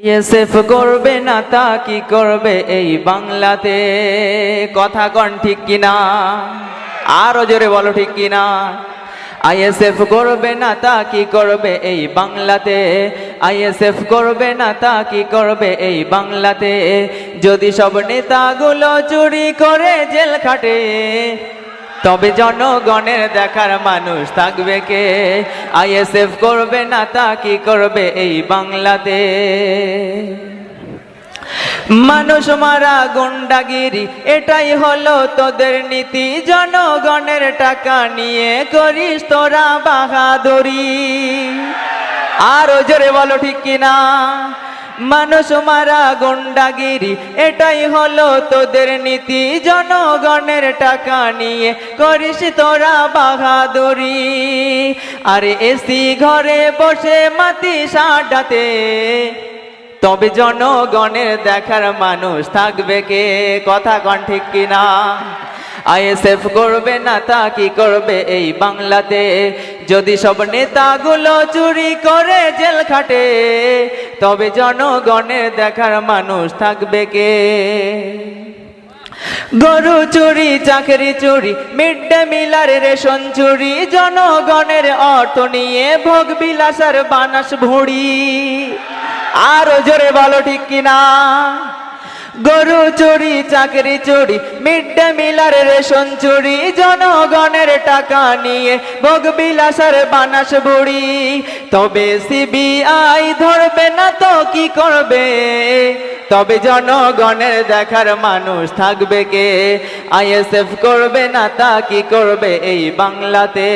ইয়েসেফ করবে না তা কি করবে এই বাংলাতে? কথা কন ঠিক কিনা? আরও জোরে বলো ঠিক কিনা? আইএসএফ করবে না তা কি করবে এই বাংলাতে? আইএসএফ করবে না তা কি করবে এই বাংলাতে? যদি সব নেতাগুলো চুরি করে জেল খাটে তবে জনগণের দেখার মানুষ থাকবে কে? আইএসএফ করবে না তা কি করবে এই বাংলাতে মানুষ মারা গুন্ডাগিরি, এটাই হলো তোদের নীতি। জনগণের টাকা নিয়ে করিস তোরা বাহাদুরি। আরও জোরে বলো ঠিক কিনা? মানুষ মারা গুন্ডাগিরি, এটাই হলো তোদের নীতি। জনগণের টাকা নিয়ে করিস তোরা বাহাদুরি। আরে এসি ঘরে বসে মাতি সাডাতে তবে জনগণের দেখার মানুষ থাকবে কে? কথা কন ঠিক কিনা? আইএসএফ করবে না তা কি করবে এই বাংলাতে? যদি সব নেতাগুলো চুরি করে জেল খাটে, তবে জনগণের দেখার মানুষ থাকবে কে? গরু চুরি, চাকরি চুরি, মিড ডে মিলার রেশন চুরি, জনগণের অর্থ নিয়ে ভোগ বিলাসার বানাস ভুড়ি। আরও জোরে বলো ঠিক কিনা? গরু চুরি, চাকরি চুরি মিড ডে মিলার রেশন চুরি, জনগণের টাকা নিয়ে ভোগ বিলাসার বানাস বুড়ি। তবে সিবিআই ধরবে না তো কি করবে? তবে জনগণের দেখার মানুষ থাকবে কে? আইএসএফ করবে না তা কি করবে এই বাংলাতে?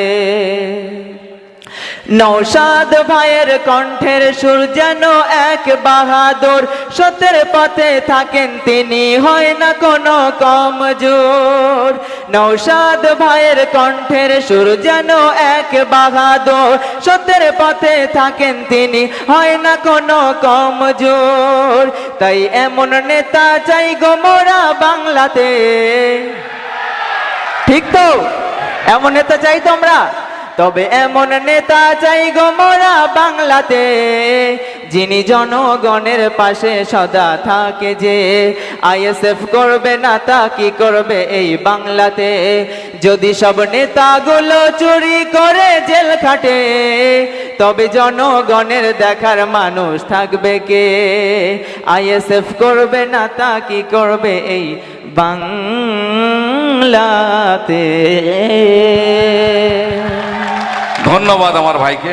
নৌসাদ ভাইয়ের কণ্ঠের সুর যেন এক বাহাদুর। সত্যের পথে থাকেন তিনি, হয় না কোনো কমজোর। নৌসাদ ভাইয়ের কণ্ঠের সুর যেন এক বাহাদুর। সত্যের পথে থাকেন তিনি, হয় না কোনো কমজোর। তাই এমন নেতা চাই গোমরা বাংলাতে। ঠিক তো? এমন নেতা চাই তোমরা? তবে এমন নেতা চাই গোমরা বাংলাতে, যিনি জনগণের পাশে সদা থাকে যে। আইএসএফ করবে না তা কি করবে এই বাংলাতে? যদি সব নেতাগুলো চুরি করে জেল খাটে, তবে জনগণের দেখার মানুষ থাকবে কে? আইএসএফ করবে না তা কি করবে এই বাংলাতে? ধন্যবাদ আমার ভাইকে